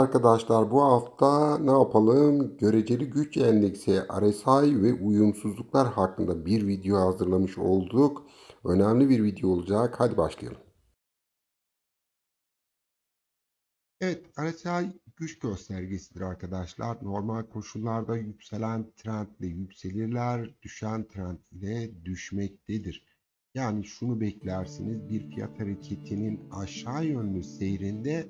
arkadaşlar bu hafta ne yapalım? Göreceli güç endeksi RSI ve uyumsuzluklar hakkında bir video hazırlamış olduk. Önemli bir video olacak. Hadi başlayalım. Evet, RSI güç göstergesidir arkadaşlar. Normal koşullarda yükselen trendle yükselirler, düşen trend ile düşmektedir. Yani şunu beklersiniz, bir fiyat hareketinin aşağı yönlü seyrinde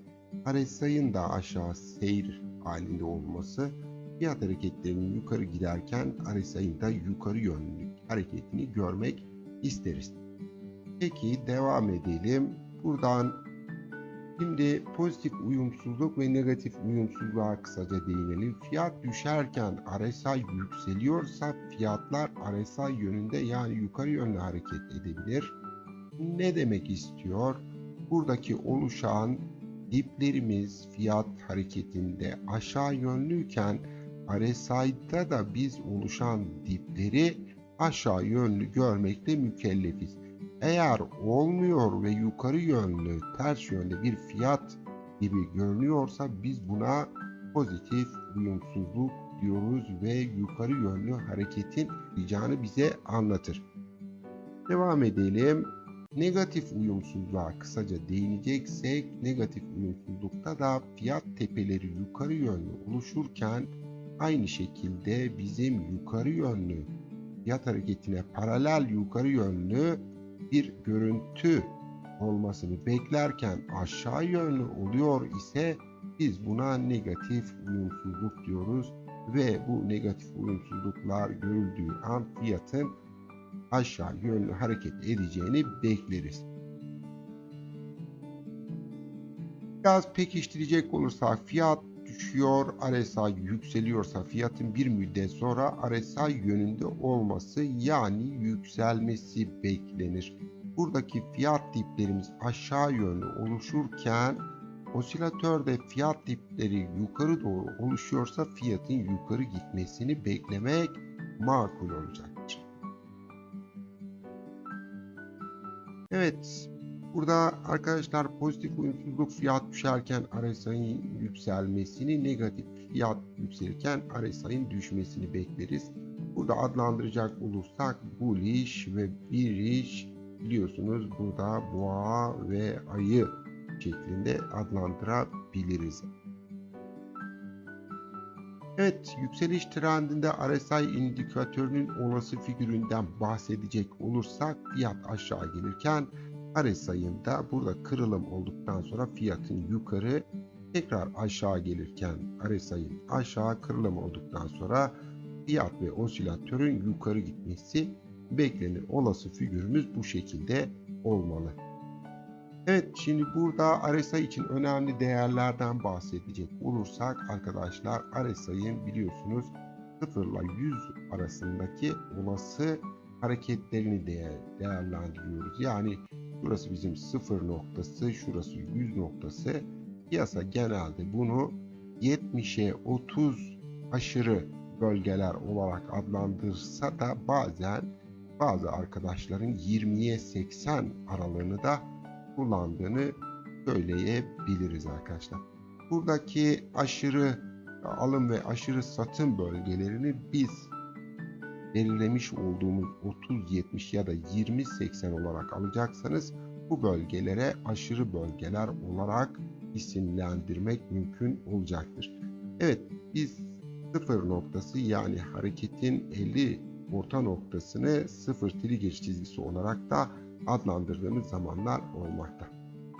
RSI'ın da aşağı seyir halinde olması, fiyat hareketlerinin yukarı giderken RSI'ın da yukarı yönlü hareketini görmek isteriz. Peki devam edelim. Buradan Şimdi pozitif uyumsuzluk ve negatif uyumsuzluğa kısaca değinelim. Fiyat düşerken RSI yükseliyorsa fiyatlar RSI yönünde yani yukarı yönlü hareket edebilir. Ne demek istiyor? Buradaki oluşan diplerimiz fiyat hareketinde aşağı yönlüyken RSI'da da biz oluşan dipleri aşağı yönlü görmekle mükellefiz. Eğer olmuyor ve yukarı yönlü, ters yönde bir fiyat gibi görünüyorsa biz buna pozitif uyumsuzluk diyoruz ve yukarı yönlü hareketin olacağını bize anlatır. Devam edelim. Negatif uyumsuzluğa kısaca değineceksek, negatif uyumsuzlukta da fiyat tepeleri yukarı yönlü oluşurken aynı şekilde bizim yukarı yönlü fiyat hareketine paralel yukarı yönlü bir görüntü olmasını beklerken aşağı yönlü oluyor ise biz buna negatif uyumsuzluk diyoruz ve bu negatif uyumsuzluklar görüldüğü an fiyatın aşağı yönlü hareket edeceğini bekleriz. Biraz pekiştirecek olursak fiyat düşüyor, RSI yükseliyorsa fiyatın bir müddet sonra RSI yönünde olması yani yükselmesi beklenir. Buradaki fiyat diplerimiz aşağı yönlü oluşurken osilatörde fiyat dipleri yukarı doğru oluşuyorsa fiyatın yukarı gitmesini beklemek makul olacaktır. Evet, Burada arkadaşlar pozitif uyumsuzluk fiyat düşerken RSI'nin yükselmesini, negatif fiyat yükselirken RSI'nin düşmesini bekleriz. Burada adlandıracak olursak bullish ve bearish biliyorsunuz burada boğa ve ayı şeklinde adlandırabiliriz. Evet, yükseliş trendinde RSI indikatörünün olası figüründen bahsedecek olursak fiyat aşağı gelirken RSI'ında burada kırılım olduktan sonra fiyatın yukarı tekrar aşağı gelirken RSI'nin aşağı kırılım olduktan sonra fiyat ve osilatörün yukarı gitmesi beklenir. Olası figürümüz bu şekilde olmalı. Evet şimdi burada RSI için önemli değerlerden bahsedecek olursak arkadaşlar RSI'nin biliyorsunuz 0 ile 100 arasındaki olası hareketlerini değerlendiriyoruz. Yani Burası bizim sıfır noktası, şurası 100 noktası. Piyasa genelde bunu 70'e 30 aşırı bölgeler olarak adlandırsa da bazen bazı arkadaşların 20'ye 80 aralığını da kullandığını söyleyebiliriz arkadaşlar. Buradaki aşırı alım ve aşırı satım bölgelerini biz belirlemiş olduğumuz 30-70 ya da 20-80 olarak alacaksanız bu bölgelere aşırı bölgeler olarak isimlendirmek mümkün olacaktır. Evet biz sıfır noktası yani hareketin 50 orta noktasını sıfır trigger çizgisi olarak da adlandırdığımız zamanlar olmakta.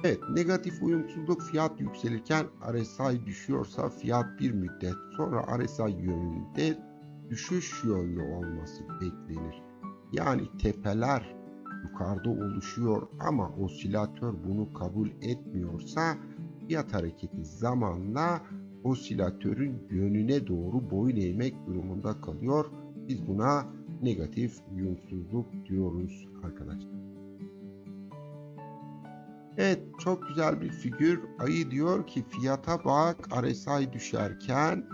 Evet negatif uyumsuzluk fiyat yükselirken RSI düşüyorsa fiyat bir müddet sonra RSI yönünde düşüş yönlü olması beklenir. Yani tepeler yukarıda oluşuyor ama osilatör bunu kabul etmiyorsa fiyat hareketi zamanla osilatörün yönüne doğru boyun eğmek durumunda kalıyor. Biz buna negatif uyumsuzluk diyoruz arkadaşlar. Evet çok güzel bir figür. Ayı diyor ki fiyata bak RSI düşerken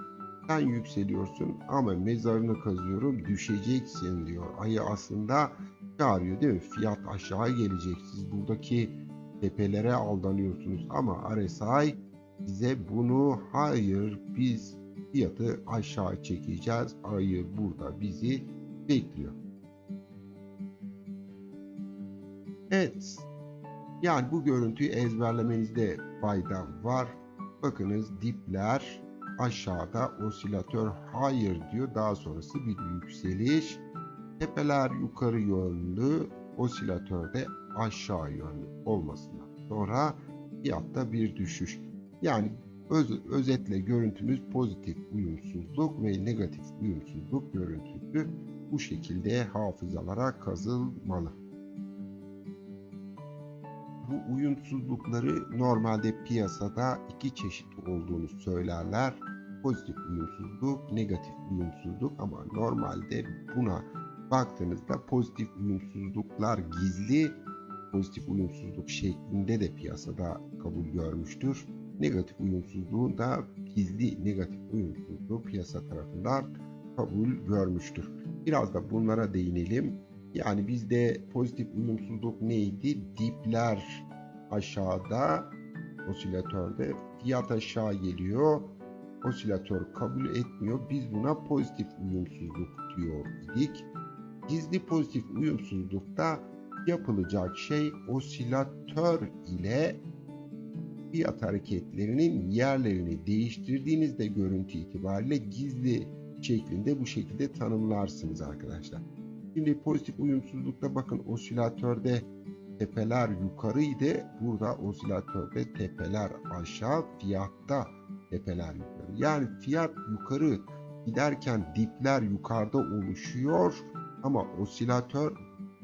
sen yükseliyorsun ama mezarını kazıyorum düşeceksin diyor. Ayı aslında çağırıyor değil mi? Fiyat aşağı gelecek. Siz buradaki tepelere aldanıyorsunuz ama RSI size bunu hayır biz fiyatı aşağı çekeceğiz. Hayır burada bizi bekliyor. Evet. Yani bu görüntüyü ezberlemenizde fayda var. Bakınız dipler aşağıda osilatör hayır diyor. Daha sonrası bir yükseliş. Tepeler yukarı yönlü, osilatörde aşağı yönlü olmasından sonra fiyatta bir düşüş. Yani öz, özetle görüntümüz pozitif uyumsuzluk ve negatif uyumsuzluk görüntüsü bu şekilde hafızalara kazılmalı. Bu uyumsuzlukları normalde piyasada iki çeşit olduğunu söylerler. Pozitif uyumsuzluk, negatif uyumsuzluk ama normalde buna baktığınızda pozitif uyumsuzluklar gizli pozitif uyumsuzluk şeklinde de piyasada kabul görmüştür. Negatif uyumsuzluğun da gizli negatif uyumsuzluğu piyasa tarafından kabul görmüştür. Biraz da bunlara değinelim. Yani bizde pozitif uyumsuzluk neydi? Dipler aşağıda osilatörde fiyat aşağı geliyor. Osilatör kabul etmiyor. Biz buna pozitif uyumsuzluk diyor idik. Gizli pozitif uyumsuzlukta yapılacak şey osilatör ile fiyat hareketlerinin yerlerini değiştirdiğinizde görüntü itibariyle gizli şeklinde bu şekilde tanımlarsınız arkadaşlar. Şimdi pozitif uyumsuzlukta bakın osilatörde tepeler yukarıydı. Burada osilatörde tepeler aşağı, fiyatta tepeler yukarı. Yani fiyat yukarı giderken dipler yukarıda oluşuyor ama osilatör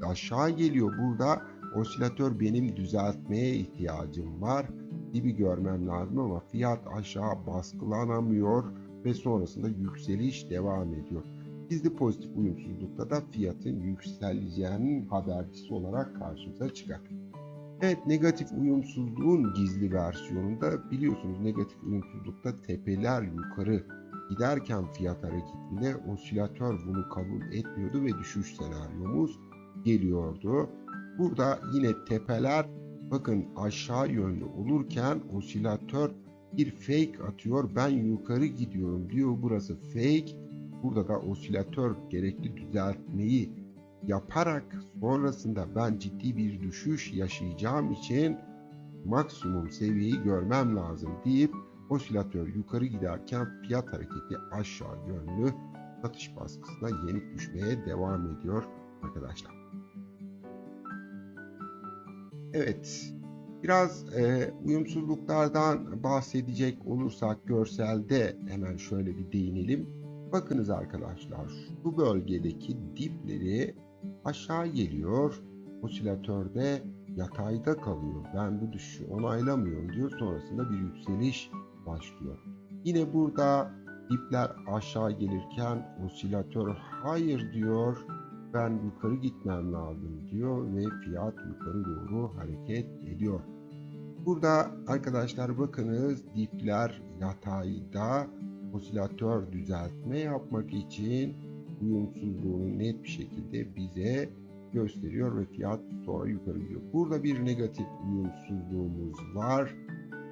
aşağı geliyor. Burada osilatör benim düzeltmeye ihtiyacım var. Dibi görmem lazım ama fiyat aşağı baskılanamıyor ve sonrasında yükseliş devam ediyor. Gizli pozitif uyumsuzlukta da fiyatın yükseleceğinin habercisi olarak karşımıza çıkar. Evet negatif uyumsuzluğun gizli versiyonunda biliyorsunuz negatif uyumsuzlukta tepeler yukarı giderken fiyat hareketinde osilatör bunu kabul etmiyordu ve düşüş senaryomuz geliyordu. Burada yine tepeler bakın aşağı yönlü olurken osilatör bir fake atıyor. Ben yukarı gidiyorum diyor. Burası fake. Burada da osilatör gerekli düzeltmeyi yaparak sonrasında ben ciddi bir düşüş yaşayacağım için maksimum seviyeyi görmem lazım deyip osilatör yukarı giderken fiyat hareketi aşağı yönlü satış baskısına yenik düşmeye devam ediyor arkadaşlar. Evet, biraz e, uyumsuzluklardan bahsedecek olursak görselde hemen şöyle bir değinelim. Bakınız arkadaşlar, şu bölgedeki dipleri aşağı geliyor, osilatörde yatayda kalıyor. Ben bu düşüşü onaylamıyorum diyor. Sonrasında bir yükseliş başlıyor. Yine burada dipler aşağı gelirken osilatör hayır diyor. Ben yukarı gitmem lazım diyor ve fiyat yukarı doğru hareket ediyor. Burada arkadaşlar bakınız dipler yatayda osilatör düzeltme yapmak için uyumsuzluğunu net bir şekilde bize gösteriyor ve fiyat sonra yukarı gidiyor. Burada bir negatif uyumsuzluğumuz var.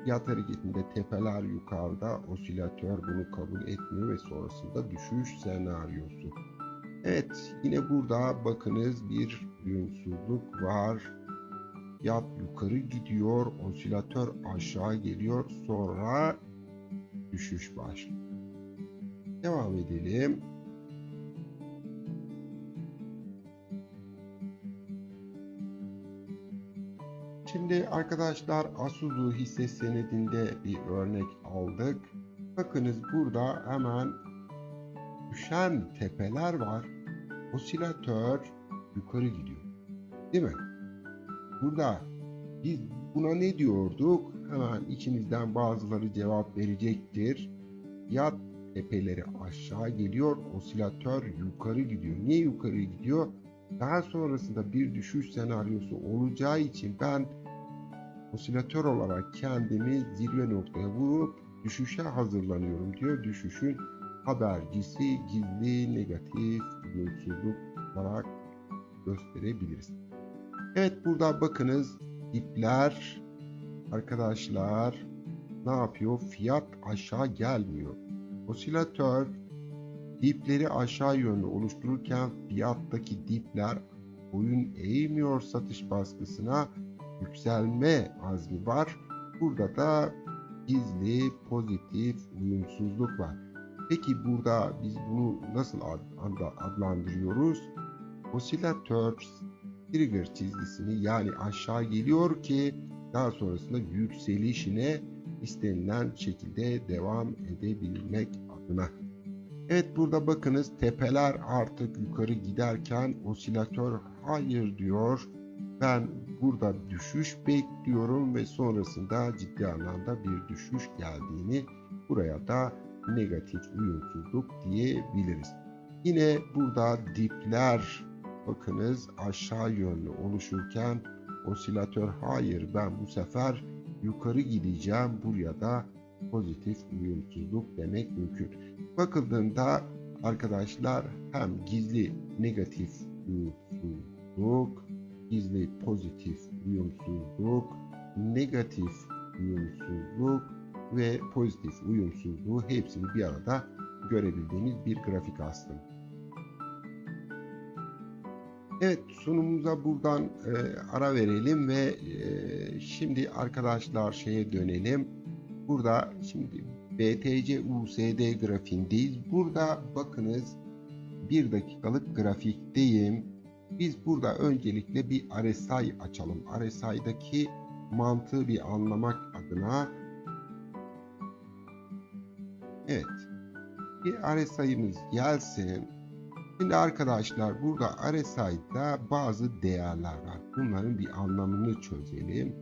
Fiyat hareketinde tepeler yukarıda, osilatör bunu kabul etmiyor ve sonrasında düşüş senaryosu. Evet, yine burada bakınız bir uyumsuzluk var. Fiyat yukarı gidiyor, osilatör aşağı geliyor, sonra düşüş başlıyor. Devam edelim. Şimdi arkadaşlar Asuzu hisse senedinde bir örnek aldık. Bakınız burada hemen düşen tepeler var. Osilatör yukarı gidiyor. Değil mi? Burada biz buna ne diyorduk? Hemen içinizden bazıları cevap verecektir. Fiyat tepeleri aşağı geliyor, osilatör yukarı gidiyor. Niye yukarı gidiyor? Daha sonrasında bir düşüş senaryosu olacağı için ben osilatör olarak kendimi zirve noktaya vurup düşüşe hazırlanıyorum diyor. Düşüşün habercisi gizli negatif uyumsuzluk olarak gösterebiliriz. Evet burada bakınız dipler arkadaşlar ne yapıyor? Fiyat aşağı gelmiyor. Osilatör dipleri aşağı yönlü oluştururken fiyattaki dipler boyun eğmiyor satış baskısına yükselme azmi var. Burada da gizli pozitif uyumsuzluk var. Peki burada biz bunu nasıl ad- ad- adlandırıyoruz? Osilatör trigger çizgisini yani aşağı geliyor ki daha sonrasında yükselişine istenilen şekilde devam edebilmek adına. Evet burada bakınız tepeler artık yukarı giderken osilatör hayır diyor. Ben burada düşüş bekliyorum ve sonrasında ciddi anlamda bir düşüş geldiğini buraya da negatif uyumsuzluk diyebiliriz. Yine burada dipler bakınız aşağı yönlü oluşurken osilatör hayır ben bu sefer yukarı gideceğim buraya da pozitif uyumsuzluk demek mümkün. Bakıldığında arkadaşlar hem gizli negatif uyumsuzluk, gizli pozitif uyumsuzluk, negatif uyumsuzluk ve pozitif uyumsuzluğu hepsini bir arada görebildiğimiz bir grafik aslında. Evet sunumumuza buradan e, ara verelim ve e, şimdi arkadaşlar şeye dönelim. Burada şimdi BTC USD grafiğindeyiz. Burada bakınız bir dakikalık grafikteyim. Biz burada öncelikle bir RSI açalım. RSI'daki mantığı bir anlamak adına Evet. Bir RSI'miz gelsin. Şimdi arkadaşlar burada RSI'da bazı değerler var. Bunların bir anlamını çözelim.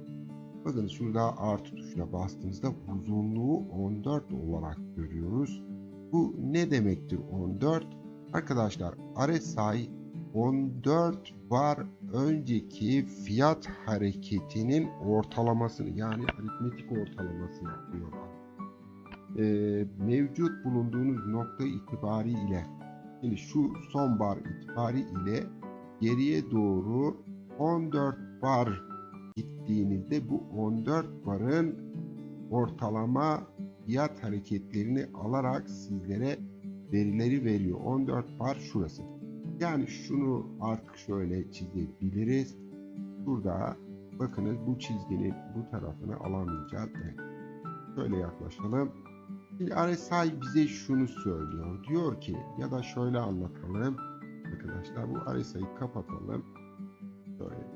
Bakın şurada artı tuşuna bastığımızda uzunluğu 14 olarak görüyoruz. Bu ne demektir 14? Arkadaşlar RSI 14 var önceki fiyat hareketinin ortalamasını yani aritmetik ortalamasını yapıyorlar. Ee, mevcut bulunduğunuz nokta itibariyle Şimdi şu son bar itibari ile geriye doğru 14 bar gittiğinizde bu 14 barın ortalama fiyat hareketlerini alarak sizlere verileri veriyor. 14 bar şurası. Yani şunu artık şöyle çizebiliriz. Burada bakınız bu çizginin bu tarafını alamayacağız. Evet. Şöyle yaklaşalım. RSI bize şunu söylüyor. Diyor ki ya da şöyle anlatalım. Arkadaşlar bu RSI'yi kapatalım. Şöyle.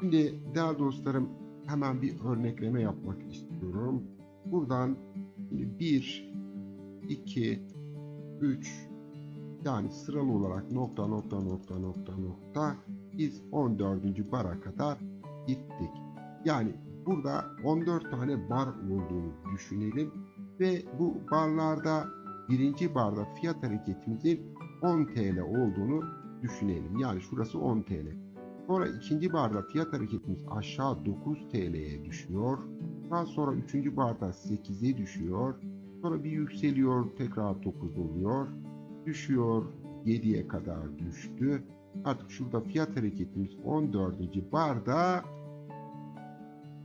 Şimdi değerli dostlarım hemen bir örnekleme yapmak istiyorum. Buradan 1, 2, 3 yani sıralı olarak nokta nokta nokta nokta nokta biz 14. bara kadar gittik. Yani burada 14 tane bar olduğunu düşünelim ve bu barlarda birinci barda fiyat hareketimizin 10 TL olduğunu düşünelim. Yani şurası 10 TL. Sonra ikinci barda fiyat hareketimiz aşağı 9 TL'ye düşüyor. Daha sonra üçüncü barda 8'e düşüyor. Sonra bir yükseliyor tekrar 9 oluyor. Düşüyor 7'ye kadar düştü. Artık şurada fiyat hareketimiz 14. barda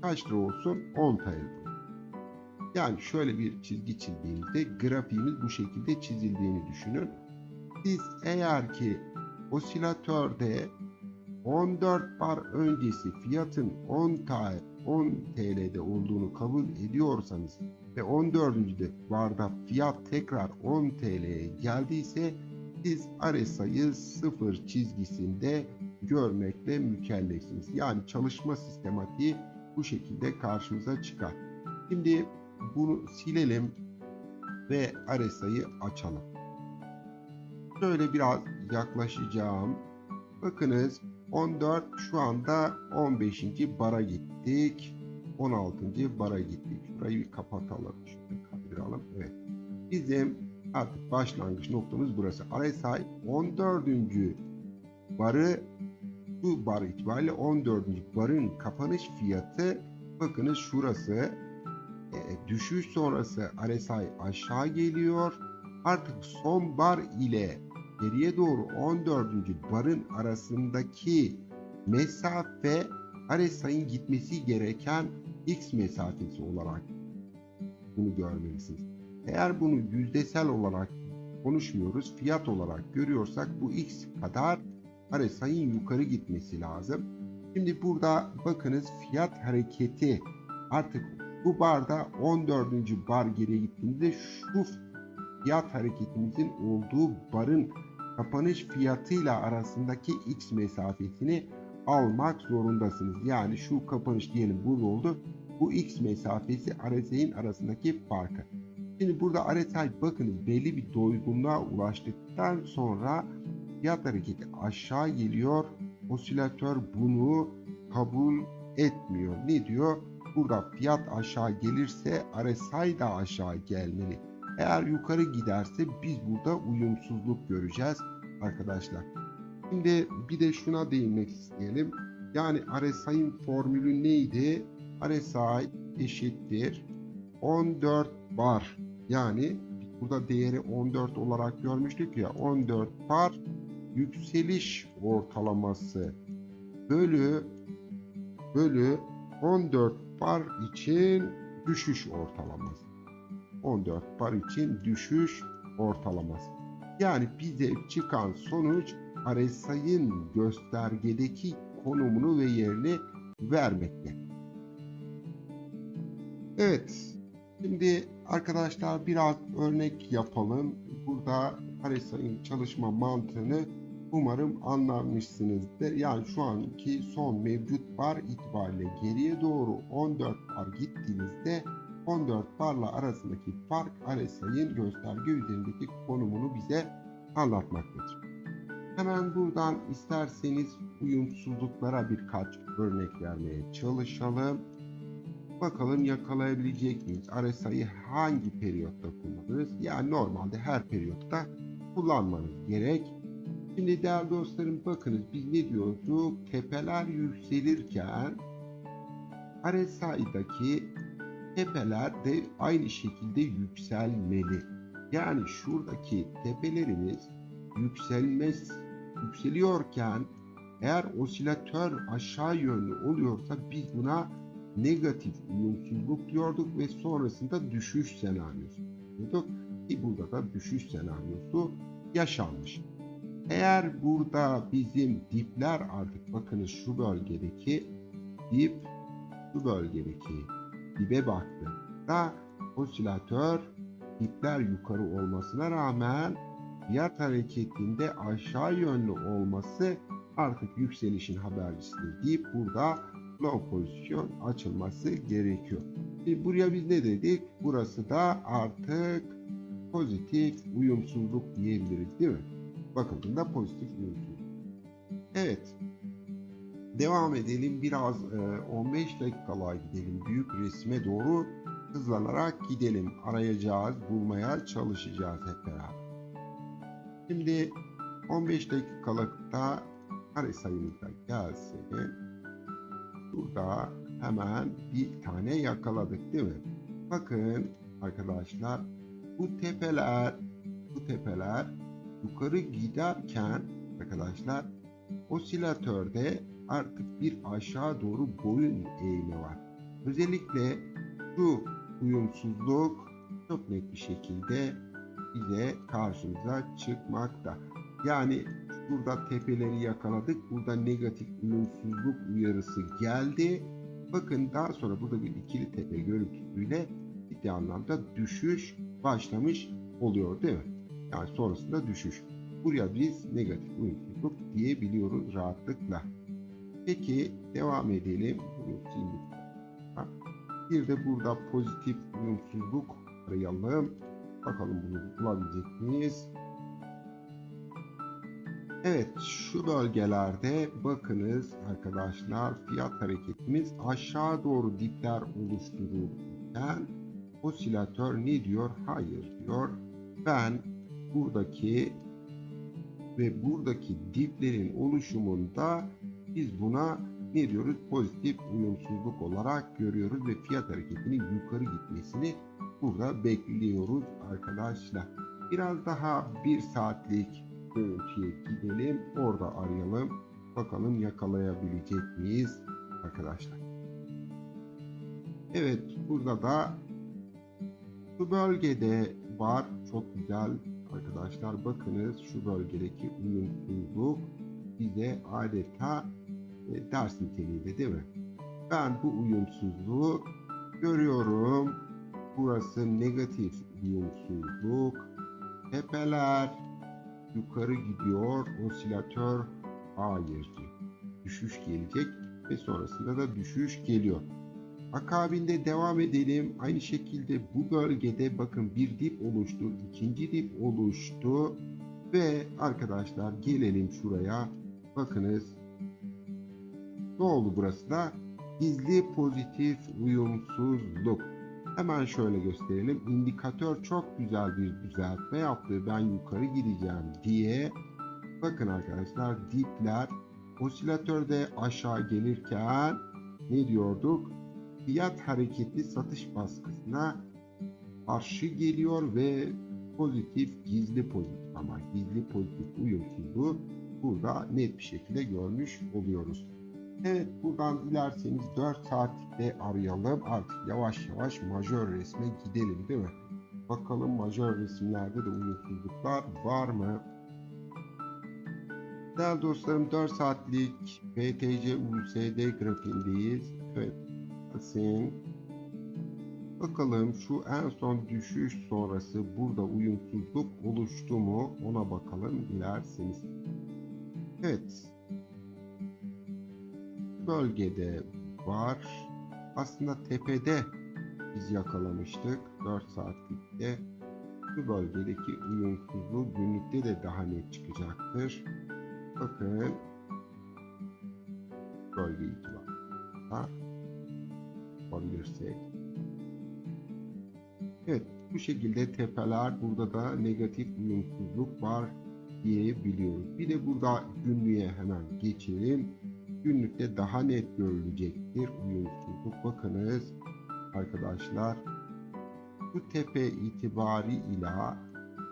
kaç lira olsun? 10 TL. Yani şöyle bir çizgi çizdiğimizde grafiğimiz bu şekilde çizildiğini düşünün. Siz eğer ki osilatörde 14 bar öncesi fiyatın 10 TL, 10 TL'de olduğunu kabul ediyorsanız ve 14. barda fiyat tekrar 10 TL'ye geldiyse siz RSI'yi sıfır çizgisinde görmekle mükellefsiniz. Yani çalışma sistematiği bu şekilde karşımıza çıkar. Şimdi bunu silelim ve RSI'yi açalım. Şöyle biraz yaklaşacağım. Bakınız 14 şu anda 15. bara gittik. 16. bara gittik. Şurayı bir kapatalım. Şöyle kaldıralım. Evet. Bizim artık başlangıç noktamız burası. RSI 14. barı bu bar itibariyle 14. barın kapanış fiyatı bakınız şurası e, düşüş sonrası RSI aşağı geliyor. Artık son bar ile geriye doğru 14. barın arasındaki mesafe RSI'nin gitmesi gereken X mesafesi olarak bunu görmelisiniz. Eğer bunu yüzdesel olarak konuşmuyoruz, fiyat olarak görüyorsak bu X kadar RSI'nin yukarı gitmesi lazım. Şimdi burada bakınız fiyat hareketi artık bu barda 14. bar geriye gittiğinde şu fiyat hareketimizin olduğu barın kapanış fiyatıyla arasındaki x mesafesini almak zorundasınız. Yani şu kapanış diyelim burada oldu. Bu x mesafesi RSI'nin arasındaki farkı. Şimdi burada RSI bakınız belli bir doygunluğa ulaştıktan sonra fiyat hareketi aşağı geliyor. Osilatör bunu kabul etmiyor. Ne diyor? Burada fiyat aşağı gelirse RSI de aşağı gelmeli. Eğer yukarı giderse biz burada uyumsuzluk göreceğiz arkadaşlar. Şimdi bir de şuna değinmek isteyelim. Yani RSI'nin formülü neydi? RSI eşittir 14 bar. Yani burada değeri 14 olarak görmüştük ya 14 bar yükseliş ortalaması bölü bölü 14 bar için düşüş ortalaması. 14 bar için düşüş ortalaması. Yani bize çıkan sonuç RSI'nin göstergedeki konumunu ve yerini vermekte. Evet. Şimdi arkadaşlar biraz örnek yapalım. Burada RSI'nin çalışma mantığını umarım anlamışsınızdır. Yani şu anki son mevcut bar itibariyle geriye doğru 14 bar gittiğinizde 14 barla arasındaki fark RSI'nin gösterge üzerindeki konumunu bize anlatmaktadır. Hemen buradan isterseniz uyumsuzluklara birkaç örnek vermeye çalışalım. Bakalım yakalayabilecek miyiz? RSI'yi hangi periyotta kullanırız? Yani normalde her periyotta kullanmanız gerek. Şimdi değerli dostlarım bakınız biz ne diyorduk? Tepeler yükselirken RSI'daki tepeler de aynı şekilde yükselmeli. Yani şuradaki tepelerimiz yükselmez, yükseliyorken eğer osilatör aşağı yönlü oluyorsa biz buna negatif uyumsuzluk diyorduk ve sonrasında düşüş senaryosu diyorduk. Ki burada da düşüş senaryosu yaşanmış. Eğer burada bizim dipler artık bakınız şu bölgedeki dip şu bölgedeki dibe baktığında osilatör dipler yukarı olmasına rağmen fiyat hareketinde aşağı yönlü olması artık yükselişin habercisidir deyip burada low pozisyon açılması gerekiyor. Şimdi buraya biz ne dedik? Burası da artık pozitif uyumsuzluk diyebiliriz değil mi? Bakıldığında pozitif uyumsuzluk. Evet. Devam edelim. Biraz e, 15 dakikalığa gidelim. Büyük resme doğru hızlanarak gidelim. Arayacağız, bulmaya çalışacağız hep beraber. Şimdi 15 dakikalıkta kare sayımızda gelsin. Burada hemen bir tane yakaladık değil mi? Bakın arkadaşlar bu tepeler bu tepeler yukarı giderken arkadaşlar osilatörde artık bir aşağı doğru boyun eğimi var. Özellikle şu uyumsuzluk çok net bir şekilde bize karşımıza çıkmakta. Yani burada tepeleri yakaladık. Burada negatif uyumsuzluk uyarısı geldi. Bakın daha sonra burada bir ikili tepe görüntüsüyle ciddi anlamda düşüş başlamış oluyor değil mi? Yani sonrasında düşüş. Buraya biz negatif uyumsuzluk diyebiliyoruz rahatlıkla. Peki devam edelim. Bir de burada pozitif uyumsuzluk arayalım. Bakalım bunu bulabilecek miyiz? Evet şu bölgelerde bakınız arkadaşlar fiyat hareketimiz aşağı doğru dipler oluştururken osilatör ne diyor? Hayır diyor. Ben buradaki ve buradaki diplerin oluşumunda biz buna ne diyoruz? Pozitif uyumsuzluk olarak görüyoruz ve fiyat hareketinin yukarı gitmesini burada bekliyoruz arkadaşlar. Biraz daha bir saatlik görüntüye gidelim. Orada arayalım. Bakalım yakalayabilecek miyiz? arkadaşlar. Evet burada da şu bölgede var çok güzel arkadaşlar bakınız şu bölgedeki uyumsuzluk bize adeta e, ders niteliğinde değil mi? Ben bu uyumsuzluğu görüyorum. Burası negatif uyumsuzluk. Tepeler yukarı gidiyor. Osilatör hayır diyor. Düşüş gelecek ve sonrasında da düşüş geliyor. Akabinde devam edelim. Aynı şekilde bu bölgede bakın bir dip oluştu. ikinci dip oluştu. Ve arkadaşlar gelelim şuraya. Bakınız. Ne oldu burası da? Gizli pozitif uyumsuzluk. Hemen şöyle gösterelim. İndikatör çok güzel bir düzeltme yaptı. Ben yukarı gideceğim diye. Bakın arkadaşlar dipler osilatörde aşağı gelirken ne diyorduk? Fiyat hareketli satış baskısına karşı geliyor ve pozitif gizli pozitif ama gizli pozitif uyumsuzluğu burada net bir şekilde görmüş oluyoruz. Evet buradan dilerseniz 4 saatte arayalım. Artık yavaş yavaş majör resme gidelim değil mi? Bakalım majör resimlerde de uyumsuzluklar var mı? Değerli dostlarım 4 saatlik BTC USD grafiğindeyiz. Evet. Basın. Bakalım şu en son düşüş sonrası burada uyumsuzluk oluştu mu? Ona bakalım dilerseniz. Evet bölgede var. Aslında tepede biz yakalamıştık 4 saatlikte. Bu bölgedeki uyumsuzluğu günlükte de daha net çıkacaktır. Bakın bölge yapabilirsek. Evet bu şekilde tepeler burada da negatif uyumsuzluk var diyebiliyoruz. Bir de burada günlüğe hemen geçelim günlükte daha net görülecektir uyumsuzluk. Bakınız arkadaşlar bu tepe itibari ile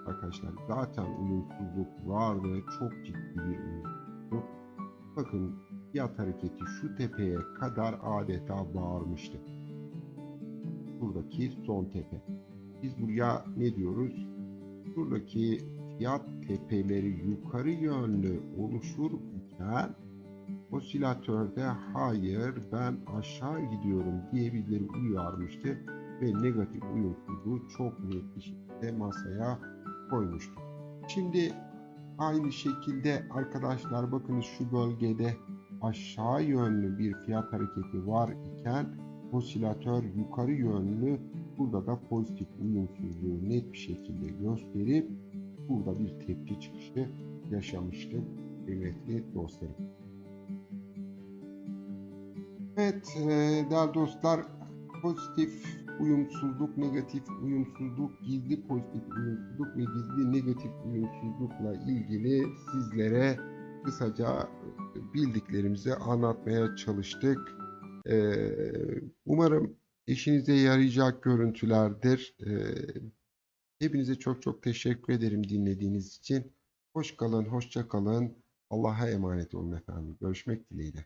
arkadaşlar zaten uyumsuzluk vardı. Çok ciddi bir uyumsuzluk. Bakın fiyat hareketi şu tepeye kadar adeta bağırmıştı. Buradaki son tepe. Biz buraya ne diyoruz? Buradaki fiyat tepeleri yukarı yönlü oluşur iken osilatörde hayır ben aşağı gidiyorum diye birileri uyarmıştı ve negatif uyumsuzluğu çok net bir şekilde masaya koymuştu. Şimdi aynı şekilde arkadaşlar bakınız şu bölgede aşağı yönlü bir fiyat hareketi var iken osilatör yukarı yönlü burada da pozitif uyumsuzluğu net bir şekilde gösterip burada bir tepki çıkışı yaşamıştı kıymetli dostlarım. Evet e, değerli dostlar pozitif uyumsuzluk, negatif uyumsuzluk, gizli pozitif uyumsuzluk ve gizli negatif uyumsuzlukla ilgili sizlere kısaca bildiklerimizi anlatmaya çalıştık. E, umarım işinize yarayacak görüntülerdir. E, hepinize çok çok teşekkür ederim dinlediğiniz için. Hoş kalın, hoşça kalın. Allah'a emanet olun efendim. Görüşmek dileğiyle.